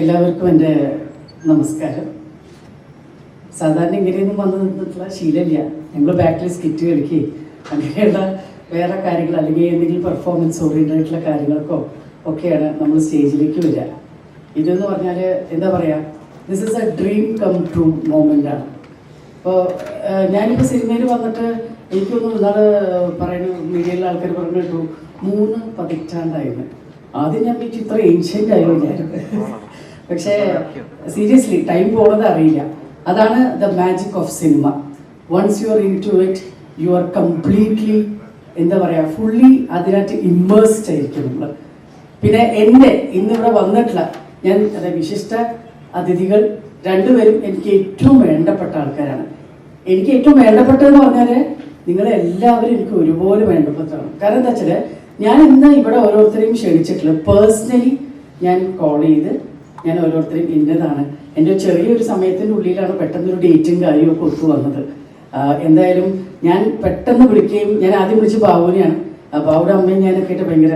എല്ലാവർക്കും എന്റെ നമസ്കാരം. സാധാരണ ഇങ്ങനെയൊന്നും വന്നു നിന്നിട്ടുള്ള ശീലമില്ല. ഞങ്ങൾ ബാക്കിൽ സ്കിറ്റ് കളിക്കുകയും അങ്ങനെയുള്ള വേറെ കാര്യങ്ങൾ അല്ലെങ്കിൽ എന്തെങ്കിലും പെർഫോമൻസ് ഓറിയന്റഡ് ആയിട്ടുള്ള കാര്യങ്ങൾക്കോ ഒക്കെയാണ് നമ്മൾ സ്റ്റേജിലേക്ക് വരിക. ഇതെന്ന് പറഞ്ഞാൽ എന്താ പറയുക this is a dream come true moment ആണ്. ഇപ്പോൾ ഞാനിപ്പോൾ സിനിമയിൽ വന്നിട്ട് എനിക്കൊന്നും ഇന്നാൾ പറയുന്നു മീഡിയയിലെ ആൾക്കാർ പറഞ്ഞു കേട്ടു മൂന്ന് പതിറ്റാണ്ടായിരുന്നു ആദ്യം ഞാൻ ഈ ഇത്ര ഏൻഷ്യന്റ് ആയി പക്ഷേ സീരിയസ്ലി ടൈം പോകുന്നത് അറിയില്ല. അതാണ് the magic of cinema once you are into it you are completely എന്താ പറയുക ഫുള്ളി അതിനകത്ത് ഇമ്മേഴ്സ്ഡ് ആയിരിക്കും നമ്മൾ പിന്നെ എന്റെ ഇന്നിവിടെ വന്നിട്ടുള്ള ഞാൻ അതായത് വിശിഷ്ട അതിഥികൾ രണ്ടുപേരും എനിക്ക് ഏറ്റവും വേണ്ടപ്പെട്ട ആൾക്കാരാണ്. എനിക്ക് ഏറ്റവും വേണ്ടപ്പെട്ടതെന്ന് പറഞ്ഞാൽ നിങ്ങളെല്ലാവരും എനിക്ക് ഒരുപോലെ വേണ്ടപ്പെട്ടതാണ്. കാരണം എന്താ വെച്ചാൽ ഞാൻ ഇന്ന് ഇവിടെ ഓരോരുത്തരെയും ക്ഷണിച്ചിട്ടുള്ളത്. പേഴ്സണലി ഞാൻ കോൾ ചെയ്ത് ഞാൻ ഓരോരുത്തരെയും ഇന്നതാണ്. എന്റെ ചെറിയൊരു സമയത്തിന്റെ ഉള്ളിലാണ് പെട്ടെന്നൊരു ഡേറ്റും കാര്യമൊക്കെ ഒത്തു വന്നത്. എന്തായാലും ഞാൻ പെട്ടെന്ന് വിളിക്കുകയും ഞാൻ ആദ്യം വിളിച്ച് ബാബുവിനെയാണ്. ബാബുടെ അമ്മയും ഞാനൊക്കെ ആയിട്ട് ഭയങ്കര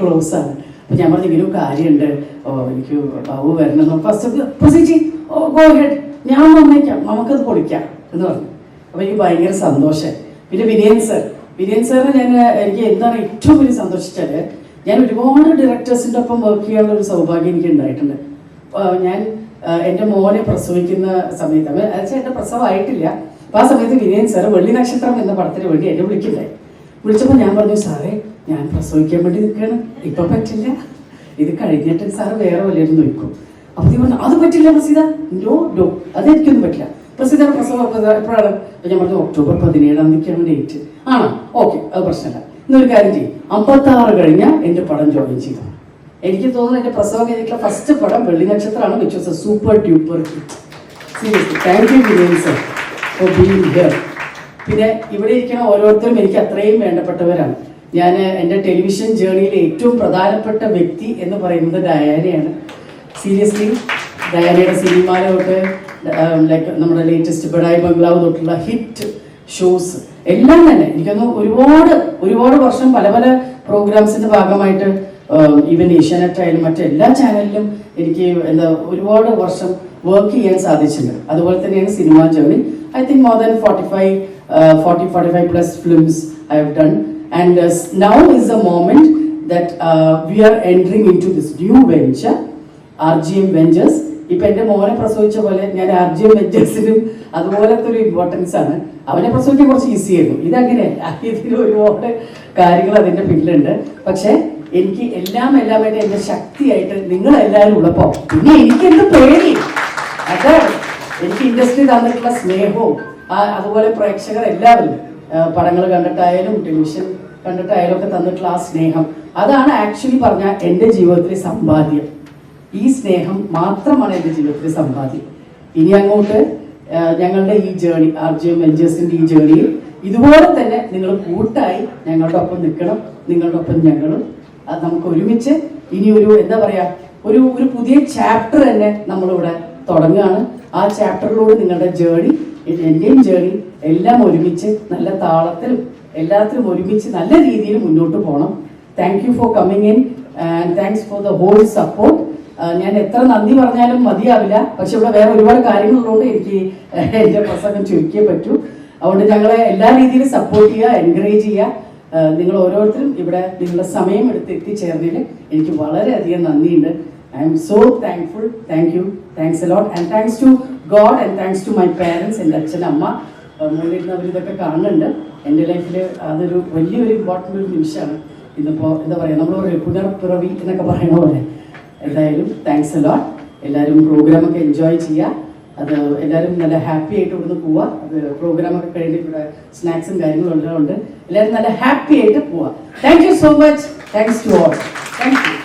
ക്ലോസ് ആണ്. അപ്പൊ ഞാൻ പറഞ്ഞു ഇങ്ങനെ കാര്യമുണ്ട്. ഓ എനിക്ക് ബാബു വരണം ഫസ്റ്റ് ഓ ഗോ ഹെഡ് ഞാൻ വന്നേക്കാം. നമുക്കത് പൊളിക്കാം. എന്ന് പറഞ്ഞു. അപ്പൊ എനിക്ക് ഭയങ്കര സന്തോഷം പിന്നെ വിനയൻ സർ വിനയൻ സാറിന് ഞാൻ എനിക്ക് എന്താണ് ഏറ്റവും വലിയ സന്തോഷിച്ചാൽ ഞാൻ ഒരുപാട് ഡയറക്ടേഴ്സിന്റെ ഒപ്പം വർക്ക് ചെയ്യാനുള്ള ഒരു സൗഭാഗ്യം എനിക്ക് ഉണ്ടായിട്ടുണ്ട്. ഞാൻ എന്റെ മോനെ പ്രസവിക്കുന്ന സമയത്ത് അതായത് എന്റെ പ്രസവമായിട്ടില്ല അപ്പൊ ആ സമയത്ത് വിനയൻ സാറ് വെള്ളി നക്ഷത്രം എന്ന പടത്തിന് വേണ്ടി എന്നെ വിളിക്കണ്ടായി വിളിച്ചപ്പോൾ ഞാൻ പറഞ്ഞു സാറേ ഞാൻ പ്രസവിക്കാൻ വേണ്ടി നിൽക്കുകയാണ് ഇപ്പൊ പറ്റില്ല. ഇത് കഴിഞ്ഞിട്ട് സാറ് വേറെ വല്ലവരും നോക്കും. അപ്പൊ നീ പറഞ്ഞു അത് പറ്റില്ല പ്രസീത നോ നോ അതെനിക്കൊന്നും പറ്റില്ല. പ്രസീത പ്രസവം എപ്പോ- എപ്പോഴാണ്? ഞാൻ പറഞ്ഞു ഒക്ടോബർ പതിനേഴാം തീയതിക്കാണ് ഡേറ്റ് ആണോ? ഓക്കെ അത് പ്രശ്നമില്ല. ഇന്നൊരു കാര്യം ചെയ്യും. അമ്പത്തി ആറ് കഴിഞ്ഞ എന്റെ പടം ജോയിൻ ചെയ്തു. എനിക്ക് തോന്നുന്നു എന്റെ പ്രസവം കഴിഞ്ഞിട്ടുള്ള ഫസ്റ്റ് പടം വെള്ളി നക്ഷത്രമാണ്. Which was a super duper seriously for here പിന്നെ ഇവിടെ ഇരിക്കുന്ന ഓരോരുത്തരും എനിക്ക് അത്രയും വേണ്ടപ്പെട്ടവരാണ്. ഞാൻ എന്റെ ടെലിവിഷൻ ജേർണിയിലെ ഏറ്റവും പ്രധാനപ്പെട്ട വ്യക്തി എന്ന് പറയുന്നത് ഡയാനയാണ്. സീരിയസ്ലി ഡയാനയുടെ സിനിമ തൊട്ട് ലൈക്ക് നമ്മുടെ ലേറ്റസ്റ്റ് ബഡായി ബംഗ്ലാവ് തൊട്ടുള്ള ഹിറ്റ് ഷോസ് എല്ലാം തന്നെ. എനിക്കൊന്ന് ഒരുപാട് ഒരുപാട് വർഷം പല പല പ്രോഗ്രാംസിന്റെ ഭാഗമായിട്ട് ഈവൻ ഏഷ്യാനെറ്റ് ആയാലും മറ്റെല്ലാ ചാനലിലും എനിക്ക് എന്താ ഒരുപാട് വർഷം വർക്ക് ചെയ്യാൻ സാധിച്ചിട്ടുണ്ട്. അതുപോലെ തന്നെയാണ് cinema journey I think more than forty five forty forty five plus films I have done and now is a moment that we are entering into this new venture R G M ventures ഇപ്പൊ എന്റെ മോനെ പ്രസവിച്ച പോലെ ഞാൻ ആർജിയും വെഞ്ചേഴ്സിനും അതുപോലത്തെ ഒരു importance ആണ്. അവനെ പ്രസവിക്കാൻ കുറച്ച് ഈസി ആയിരുന്നു. ഇതങ്ങനെ ഇതിൽ ഒരുപാട് കാര്യങ്ങൾ അതിന്റെ പിന്നിലുണ്ട്. പക്ഷെ എനിക്ക് എല്ലാം എല്ലാം വേണ്ടി എന്റെ ശക്തിയായിട്ട് നിങ്ങൾ എല്ലാവരും ഉള്ളപ്പോ പിന്നെ എനിക്ക് എന്ത് പേടി? അതാണ് എനിക്ക് ഇൻഡസ്ട്രി തന്നിട്ടുള്ള സ്നേഹവും അതുപോലെ പ്രേക്ഷകർ എല്ലാവരും പടങ്ങൾ കണ്ടിട്ടായാലും ടെലിവിഷൻ കണ്ടിട്ടായാലും ഒക്കെ തന്നിട്ടുള്ള ആ സ്നേഹം അതാണ് ആക്ച്വലി പറഞ്ഞ എന്റെ ജീവിതത്തിലെ സമ്പാദ്യം. ഈ സ്നേഹം മാത്രമാണ് എന്റെ ജീവിതത്തിൽ സമ്പാദ്യം. ഇനി അങ്ങോട്ട് ഞങ്ങളുടെ ഈ ജേണി ആർ ജി ഈ ജേണിയിൽ ഇതുപോലെ തന്നെ നിങ്ങൾ കൂട്ടായി ഞങ്ങളുടെ ഒപ്പം നിൽക്കണം നിങ്ങളുടെ ഒപ്പം ഞങ്ങളും അത് നമുക്ക് ഒരുമിച്ച് ഇനി ഒരു എന്താ പറയാ ഒരു ഒരു പുതിയ ചാപ്റ്റർ തന്നെ നമ്മളിവിടെ തുടങ്ങുകയാണ്. ആ ചാപ്റ്ററിലൂടെ നിങ്ങളുടെ ജേണി എന്റെയും ജേണി എല്ലാം ഒരുമിച്ച് നല്ല താളത്തിലും എല്ലാത്തിലും ഒരുമിച്ച് നല്ല രീതിയിൽ മുന്നോട്ട് പോകണം. Thank you for coming in and thanks for the whole support ഞാൻ എത്ര നന്ദി പറഞ്ഞാലും മതിയാവില്ല. പക്ഷെ ഇവിടെ വേറെ ഒരുപാട് കാര്യങ്ങളുള്ളതുകൊണ്ട് എനിക്ക് എന്റെ പ്രസംഗം ചുരുക്കിയേ പറ്റൂ. അതുകൊണ്ട് ഞങ്ങളെ എല്ലാ രീതിയിലും സപ്പോർട്ട് ചെയ്യുക എൻകറേജ് ചെയ്യുക. നിങ്ങൾ ഓരോരുത്തരും ഇവിടെ നിങ്ങളുടെ സമയം എടുത്ത് എത്തിച്ചേർന്നതിൽ എനിക്ക് വളരെയധികം നന്ദിയുണ്ട്. I'm so thankful thank you thanks a lot and thanks to God and thanks to my parents എന്റെ അച്ഛൻ അമ്മ മുന്നിലിരുന്ന് അവരിതൊക്കെ കാണുന്നുണ്ട്. എന്റെ ലൈഫിൽ അതൊരു വലിയൊരു ഇമ്പോർട്ടന്റ് ഒരു നിമിഷമാണ്. ഇന്നിപ്പോൾ എന്താ പറയുക നമ്മളൊരു പുനർപ്പിറവി എന്നൊക്കെ പറയുന്ന പോലെ. എന്തായാലും താങ്ക്സ് അലോട്ട് എല്ലാവരും പ്രോഗ്രാമൊക്കെ എൻജോയ് ചെയ്യുക. അത് എല്ലാവരും നല്ല ഹാപ്പി ആയിട്ട് ഇവിടുന്ന് പോവുക. അത് പ്രോഗ്രാമൊക്കെ കഴിഞ്ഞിട്ട് ഇവിടെ സ്നാക്സും കാര്യങ്ങളും ഉണ്ട്. എല്ലാവരും നല്ല ഹാപ്പി ആയിട്ട് പോവുക. Thank you so much thanks to all thank you